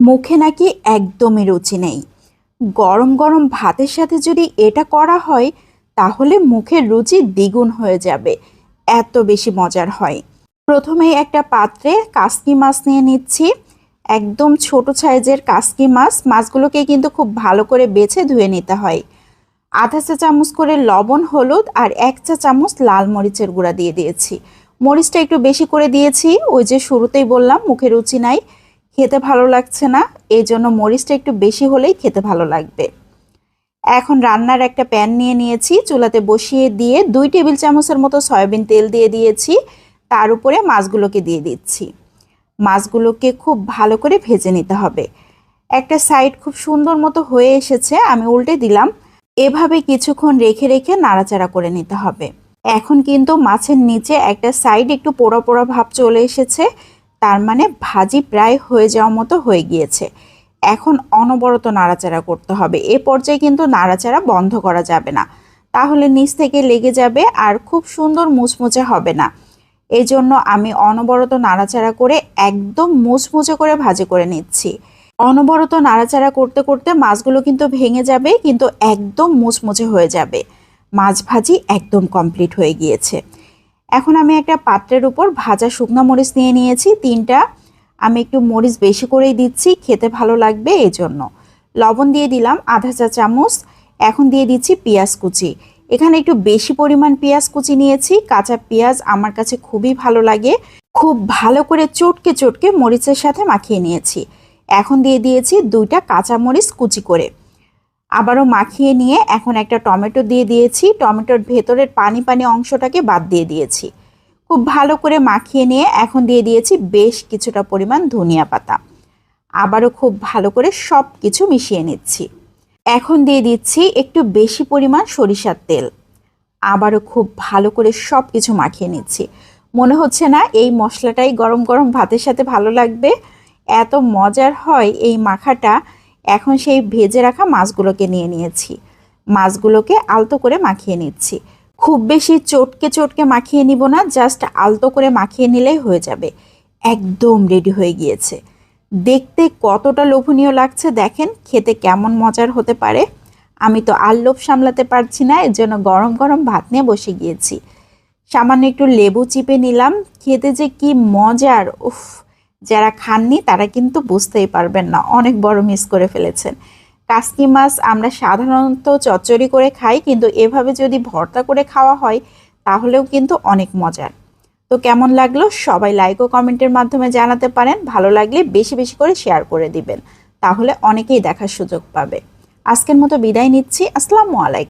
মুখে নাকি একদমই রুচি নেই। গরম গরম ভাতের সাথে যদি এটা করা হয়, তাহলে মুখের রুচি দ্বিগুণ হয়ে যাবে। এত বেশি মজার হয়। প্রথমেই একটা পাত্রে কাসকি মাছ নিয়ে নিচ্ছি। একদম ছোট সাইজের কাসকি মাছ। মাছগুলোকে কিন্তু খুব ভালো করে বেছে ধুয়ে নিতে হয়। আধা চা চামচ করে লবণ, হলুদ আর এক চা চামচ লাল মরিচের গুঁড়া দিয়ে দিয়েছি। মরিচটা একটু বেশি করে দিয়েছি। ওই যে শুরুতেই বললাম, মুখে রুচি নাই। খেতে ভালো লাগছে না এই জন্য মরিচটা একটু বেশি হলেই খেতে ভালো লাগবে। এখন রান্নার একটা প্যান নিয়ে নিয়েছি, চুলাতে বসিয়ে দিয়ে দুই টেবিল চামচের মতো সয়াবিন তেল দিয়ে দিয়েছি, তার উপরে মাছগুলোকে দিয়ে দিচ্ছি। মাছগুলোকে খুব ভালো করে ভেজে নিতে হবে। একটা সাইড খুব সুন্দর মতো হয়ে এসেছে, আমি উল্টে দিলাম। এভাবে কিছুক্ষণ রেখে রেখে নাড়াচাড়া করে নিতে হবে। এখন কিন্তু মাছের নিচে একটা সাইড একটু পোড়া পোড়া ভাব চলে এসেছে তার মানে ভাজি প্রায় হয়ে যাওয়ার মতো হয়ে গিয়েছে। এখন অনবরত নাড়াচাড়া করতে হবে। এ পর্যায়ে কিন্তু নাড়াচাড়া বন্ধ করা যাবে না। তাহলে নিচ থেকে লেগে যাবে আর খুব সুন্দর মুচমুচে হবে না। এই জন্য আমি অনবরত নাড়াচাড়া করে একদম মুচমুচে করে ভাজি করে নিচ্ছি। অনবরত নাড়াচাড়া করতে করতে মাছগুলো কিন্তু ভেঙে যাবে, কিন্তু একদম মুচমুচে হয়ে যাবে। মাছ ভাজি একদম কমপ্লিট হয়ে গিয়েছে। এখন আমি একটা পাত্রের উপর ভাজা শুকনো মরিচ নিয়ে নিয়েছি, তিনটা। আমি একটু মরিচ বেশি করেই দিচ্ছি, খেতে ভালো লাগবে এই জন্য লবণ দিয়ে দিলাম আধা চা চামচ, এখন দিয়ে দিচ্ছি পেঁয়াজ কুচি। এখানে একটু বেশি পরিমাণ পেঁয়াজ কুচি নিয়েছি, কাঁচা পেঁয়াজ আমার কাছে খুবই ভালো লাগে। খুব ভালো করে চটকে চটকে মরিচের সাথে মাখিয়ে নিয়েছি। এখন দিয়ে দিয়েছি দুইটা কাঁচা মরিচ কুচি করে। আবারও মাখিয়ে নিয়ে এখন একটা টমেটো দিয়ে দিয়েছি। টমেটোর ভেতরের পানি পানি অংশটাকে বাদ দিয়ে দিয়েছি। খুব ভালো করে মাখিয়ে নিয়ে এখন দিয়ে দিয়েছি বেশ কিছুটা পরিমাণ ধনিয়া পাতা। আবারও খুব ভালো করে সব কিছু মিশিয়ে নিচ্ছি। এখন দিয়ে দিচ্ছি একটু বেশি পরিমাণ সরিষার তেল। আবারও খুব ভালো করে সব কিছু মাখিয়ে নিচ্ছি। মনে হচ্ছে না এই মশলাটাই গরম গরম ভাতের সাথে ভালো লাগবে। এত মজার হয় এই মাখাটা। এখন সেই ভেজে রাখা মাছগুলোকে নিয়ে নিয়েছি। মাছগুলোকে আলতো করে মাখিয়ে নিচ্ছি। খুব বেশি চটকে চটকে মাখিয়ে নিব না, জাস্ট আলতো করে মাখিয়ে নিলেই হয়ে যাবে। একদম রেডি হয়ে গিয়েছে। দেখতে কতটা লোভনীয় লাগছে দেখেন, খেতে কেমন মজার হতে পারে। আমি তো আর লোভ সামলাতে পারছি না, এর জন্য গরম গরম ভাত নিয়ে বসে গিয়েছি। সামান্য একটু লেবু চিপে নিলাম, খেতে যে কি মজার, উফ। যারা খাননি, তারা কিন্তু বুঝতেই পারবেন না, অনেক বড় মিস করে ফেলেছেন। কাস্কি মাছ আমরা সাধারণত চচ্চড়ি করে খাই, কিন্তু এভাবে যদি ভর্তা করে খাওয়া হয়, তাহলেও কিন্তু অনেক মজার। তো কেমন লাগল? সবাই লাইক ও কমেন্টের মাধ্যমে জানাতে পারেন। ভালো লাগলে বেশি বেশি করে শেয়ার করে দিবেন। তাহলে অনেকেই দেখার সুযোগ পাবে। আজকের মতো বিদায় নিচ্ছি। আসসালামু আলাইকুম।